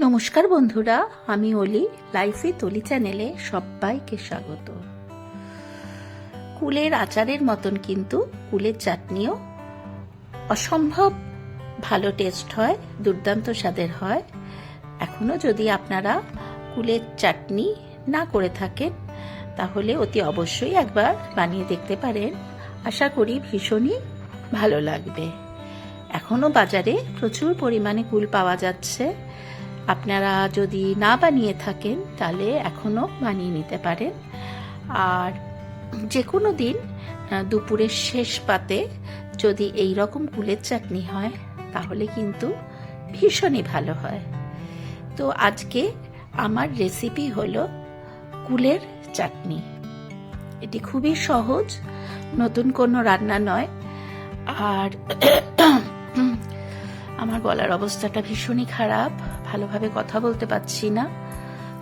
নমস্কার বন্ধুরা, আমি অলি, লাইফে তলি চ্যানেলে সবাইকে স্বাগত। কুলের আচারের মতন কিন্তু কুলের চাটনিও অসম্ভব ভালো টেস্ট হয়, দুর্দান্ত স্বাদের হয়। এখনও যদি আপনারা কুলের চাটনি না করে থাকেন, তাহলে অতি অবশ্যই একবার বানিয়ে দেখতে পারেন। আশা করি ভীষণই ভালো লাগবে। এখনও বাজারে প্রচুর পরিমাণে কুল পাওয়া যাচ্ছে। আপনারা যদি না বানিয়ে থাকেন, তাহলে এখনও বানিয়ে নিতে পারেন। আর যে কোনো দিন দুপুরের শেষ পাতে যদি এই রকম কুলের চাটনি হয়, তাহলে কিন্তু ভীষণই ভালো হয়। তো আজকে আমার রেসিপি হলো কুলের চাটনি। এটি খুবই সহজ, নতুন কোনো রান্না নয়। আর আমার গলার অবস্থাটা ভীষণই খারাপ, ভালোভাবে কথা বলতে পারছি না।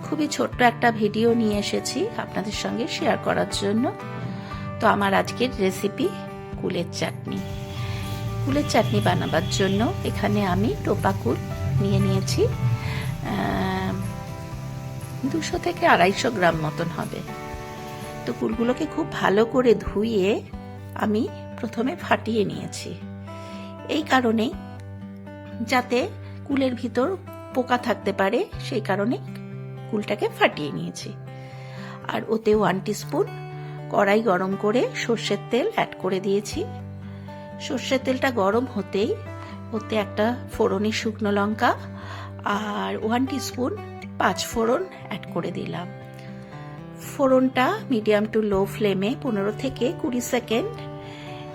খুবই ছোট্ট একটা ভিডিও নিয়ে এসেছি আপনাদের সঙ্গে শেয়ার করার জন্য। তো আমার আজকের রেসিপি কুলের চাটনি। কুলের চাটনি বানাবার জন্য এখানে আমি টোপা কুল নিয়ে নিয়েছি। দুশো থেকে আড়াইশো গ্রাম মতন হবে। তো কুলগুলোকে খুব ভালো করে ধুয়ে আমি প্রথমে ফাটিয়ে নিয়েছি। এই কারণেই যাতে কুলের ভিতর পোকা থাকতে পারে, সেই কারণে কুলটাকে ফাটিয়ে নিয়েছি। আর ওতে ওয়ান স্পুন কড়াই গরম করে সর্ষের তেল অ্যাড করে দিয়েছি। সর্ষের তেলটা গরম হতেই ওতে একটা ফোড়নি শুকনো লঙ্কা আর ওয়ান স্পুন পাঁচ ফোড়ন অ্যাড করে দিলাম। ফোড়নটা মিডিয়াম টু লো ফ্লেমে পনেরো থেকে কুড়ি সেকেন্ড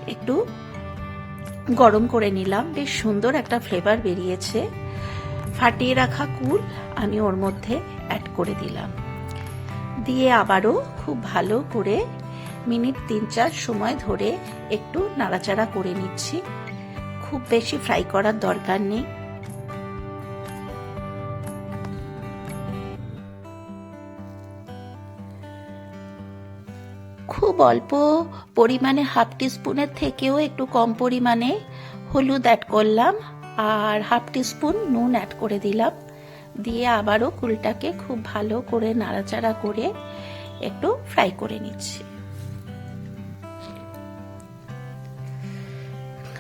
একটু গরম করে নিলাম। বেশ সুন্দর একটা ফ্লেভার বেরিয়েছে। ফাটিয়ে রাখা কুল আমি ওর মধ্যে অ্যাড করে দিলাম। দিয়ে আবারও খুব ভালো করে মিনিট তিন চার সময় ধরে একটু নাড়াচাড়া করে নিচ্ছি। খুব বেশি ফ্রাই করার দরকার নেই। খুব অল্প পরিমাণে হাফ টিস্পুনের থেকেও একটু কম পরিমাণে হলুদ অ্যাড করলাম আর হাফ টিস্পুন নুন অ্যাড করে দিলাম। দিয়ে আবারও কুলটাকে খুব ভালো করে নাড়াচাড়া করে একটু ফ্রাই করে নিচ্ছি।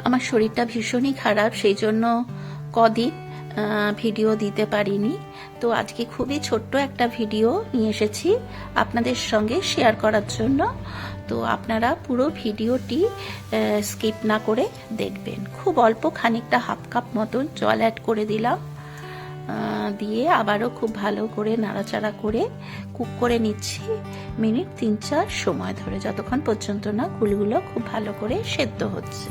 আমার শরীরটা ভীষণই খারাপ, সেই জন্য কদিন ভিডিও দিতে পারিনি। তো আজকে খুবই ছোট্ট একটা ভিডিও নিয়ে এসেছি আপনাদের সঙ্গে শেয়ার করার জন্য। তো আপনারা পুরো ভিডিওটি স্কিপ না করে দেখবেন। খুব অল্প খানিকটা হাফ কাপ মতন জল অ্যাড করে দিলাম। দিয়ে আবারও খুব ভালো করে নাড়াচাড়া করে কুক করে নিচ্ছি। মিনিট তিন চার সময় ধরে, যতক্ষণ পর্যন্ত না কুলগুলো খুব ভালো করে সেদ্ধ হচ্ছে।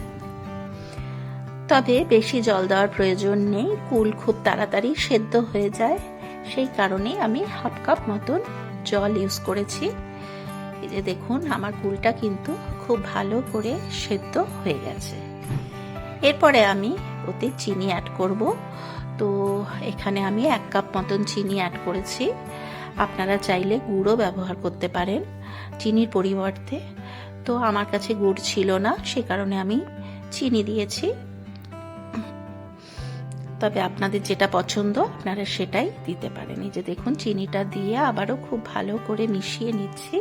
তবে বেশি জল দেওয়ার প্রয়োজন নেই। কুল খুব তাড়াতাড়ি সেদ্ধ হয়ে যায়। সেই কারণে আমি হাফ কাপ মতন জল ইউজ করেছি। এই যে দেখুন, আমার কুলটা কিন্তু খুব ভালো করে সেদ্ধ হয়ে গেছে। এরপরে আমি ওতে চিনি অ্যাড করব। তো এখানে আমি এক কাপ মতন চিনি অ্যাড করেছি। আপনারা চাইলে গুড়ও ব্যবহার করতে পারেন চিনির পরিবর্তে। তো আমার কাছে গুড় ছিল না, সে কারণে আমি চিনি দিয়েছি। তবে আপনাদের যেটা পছন্দ, আপনারা সেটাই দিতে পারেন। এই যে দেখুন, চিনিটা দিয়ে আবারও খুব ভালো করে মিশিয়ে নিচ্ছি।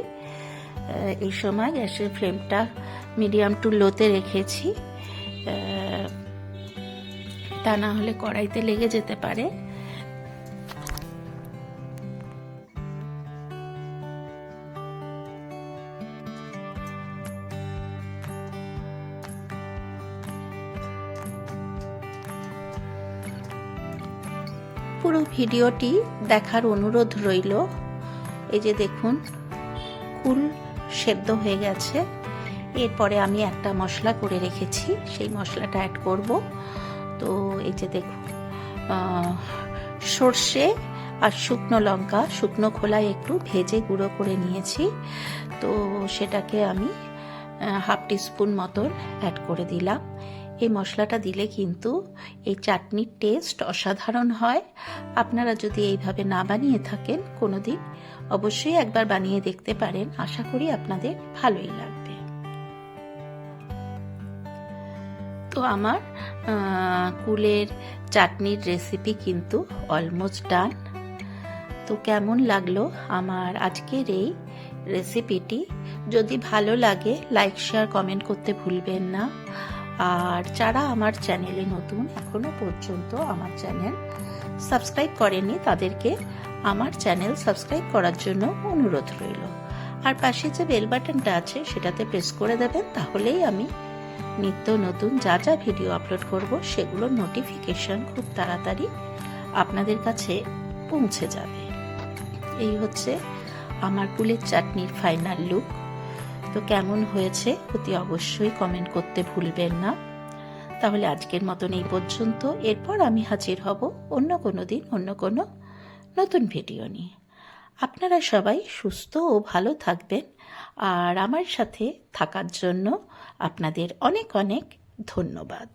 এই সময় গ্যাসের ফ্লেমটা মিডিয়াম টু লোতে রেখেছি। তা না হলে কড়াইতে লেগে যেতে পারে। পুরো ভিডিওটি দেখার অনুরোধ রইল। এই যে দেখুন, কুল সেদ্ধ হয়ে গেছে। এরপরে আমি একটা মশলা করে রেখেছি, সেই মশলাটা অ্যাড করব। তো এই যে দেখুন সর্ষে আর শুকনো লঙ্কা, শুকনো খোলায় একটু ভেজে গুঁড়ো করে নিয়েছি। তো সেটাকে আমি হাফ টিস্পুন মতন অ্যাড করে দিলাম। এই মশলাটা দিলে কিন্তু এই চাটনির টেস্ট অসাধারণ হয়। আপনারা যদি এইভাবে না বানিয়ে থাকেন কোনো দিন অবশ্যই একবার বানিয়ে দেখতে পারেন। আশা করি আপনাদের ভালোই লাগবে। তো আমার কুলের চাটনির রেসিপি কিন্তু অলমোস্ট ডান। তো কেমন লাগল আমার আজকের এই রেসিপিটি? যদি ভালো লাগে, লাইক, শেয়ার, কমেন্ট করতে ভুলবেন না। আর যারা আমার চ্যানেলে নতুন, এখনও পর্যন্ত আমার চ্যানেল সাবস্ক্রাইব করেনি তাদেরকে আমার চ্যানেল সাবস্ক্রাইব করার জন্য অনুরোধ রইল। আর পাশে যে বেল বাটনটা আছে, সেটাতে প্রেস করে দেবেন, তাহলেই আমি নিত্য নতুন যা যা ভিডিও আপলোড করব, সেগুলোর নোটিফিকেশন খুব তাড়াতাড়ি আপনাদের কাছে পৌঁছে যাবে। এই হচ্ছে আমার কুলের চাটনির ফাইনাল লুক। তো কেমন হয়েছে অতি অবশ্যই কমেন্ট করতে ভুলবেন না। তাহলে আজকের মতন এই পর্যন্ত। এরপর আমি হাজির হব অন্য কোনো দিন, অন্য কোনো নতুন ভিডিও নিয়ে। আপনারা সবাই সুস্থ ও ভালো থাকবেন। আর আমার সাথে থাকার জন্য আপনাদের অনেক অনেক ধন্যবাদ।